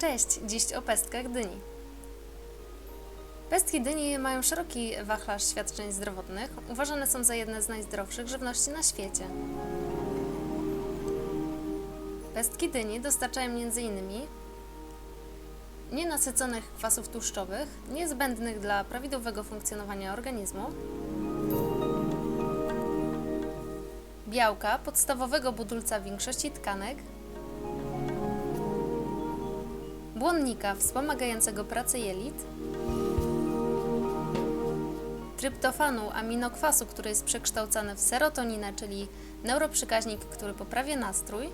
Cześć, dziś o pestkach dyni. Pestki dyni mają szeroki wachlarz świadczeń zdrowotnych. Uważane są za jedne z najzdrowszych żywności na świecie. Pestki dyni dostarczają m.in. nienasyconych kwasów tłuszczowych, niezbędnych dla prawidłowego funkcjonowania organizmu, białka, podstawowego budulca większości tkanek, błonnika wspomagającego pracę jelit, tryptofanu, aminokwasu, który jest przekształcany w serotoninę, czyli neuroprzekaźnik, który poprawia nastrój,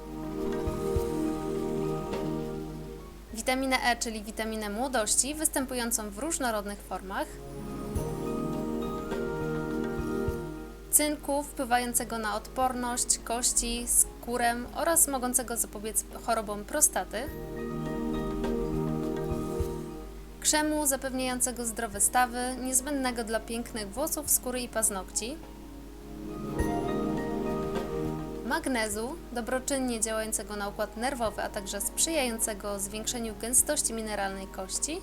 witaminę E, czyli witaminę młodości, występującą w różnorodnych formach, cynku wpływającego na odporność kości, skórę oraz mogącego zapobiec chorobom prostaty, krzemu zapewniającego zdrowe stawy, niezbędnego dla pięknych włosów, skóry i paznokci, magnezu, dobroczynnie działającego na układ nerwowy, a także sprzyjającego zwiększeniu gęstości mineralnej kości,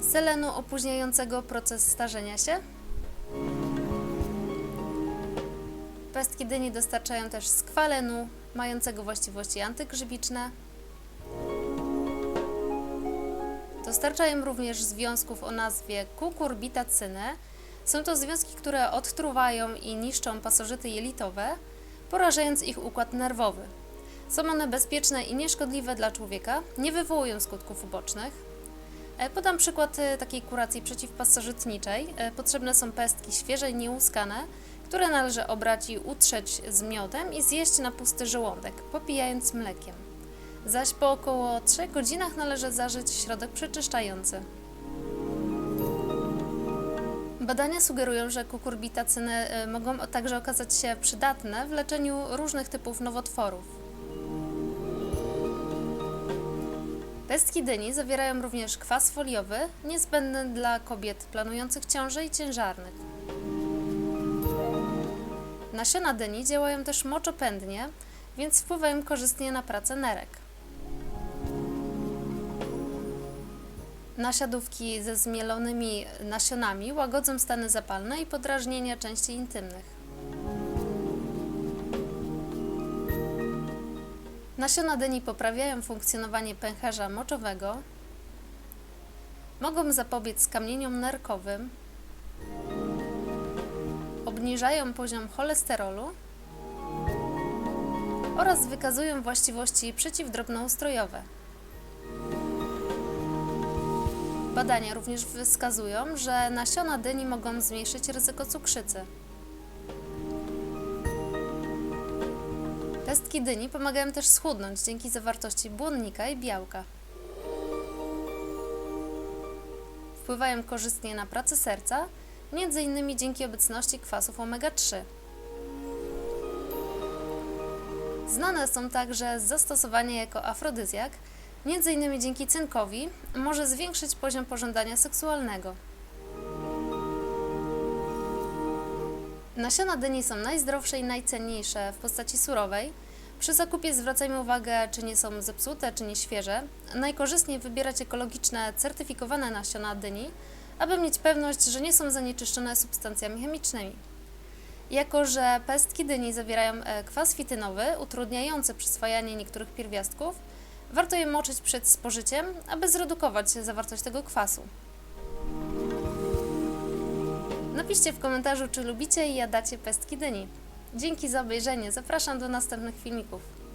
selenu opóźniającego proces starzenia się. Pestki dyni dostarczają też skwalenu, mającego właściwości antygrzybiczne. Dostarczają również związków o nazwie kukurbitacyny. Są to związki, które odtruwają i niszczą pasożyty jelitowe, porażając ich układ nerwowy. Są one bezpieczne i nieszkodliwe dla człowieka, nie wywołują skutków ubocznych. E, Podam przykład e, takiej kuracji przeciwpasożytniczej. E, Potrzebne są pestki świeże nieuskane, które należy obrać i utrzeć z miodem i zjeść na pusty żołądek, popijając mlekiem. Zaś po około 3 godzinach należy zażyć środek przeczyszczający. Badania sugerują, że kukurbitacyny e, mogą także okazać się przydatne w leczeniu różnych typów nowotworów. Pestki dyni zawierają również kwas foliowy, niezbędny dla kobiet planujących ciążę i ciężarnych. Nasiona dyni działają też moczopędnie, więc wpływają korzystnie na pracę nerek. Nasiadówki ze zmielonymi nasionami łagodzą stany zapalne i podrażnienia części intymnych. Nasiona dyni poprawiają funkcjonowanie pęcherza moczowego, mogą zapobiec skamieniom nerkowym, obniżają poziom cholesterolu oraz wykazują właściwości przeciwdrobnoustrojowe. Badania również wskazują, że nasiona dyni mogą zmniejszyć ryzyko cukrzycy. Pestki dyni pomagają też schudnąć dzięki zawartości błonnika i białka. Wpływają korzystnie na pracę serca, m.in. dzięki obecności kwasów omega-3. Znane są także z zastosowania jako afrodyzjak, m.in. dzięki cynkowi może zwiększyć poziom pożądania seksualnego. Nasiona dyni są najzdrowsze i najcenniejsze w postaci surowej. Przy zakupie zwracajmy uwagę, czy nie są zepsute, czy nie świeże. Najkorzystniej wybierać ekologiczne, certyfikowane nasiona dyni, aby mieć pewność, że nie są zanieczyszczone substancjami chemicznymi. Jako, że pestki dyni zawierają e, kwas fitynowy, utrudniający przyswajanie niektórych pierwiastków, warto je moczyć przed spożyciem, aby zredukować zawartość tego kwasu. Napiszcie w komentarzu, czy lubicie i jadacie pestki dyni. Dzięki za obejrzenie, zapraszam do następnych filmików.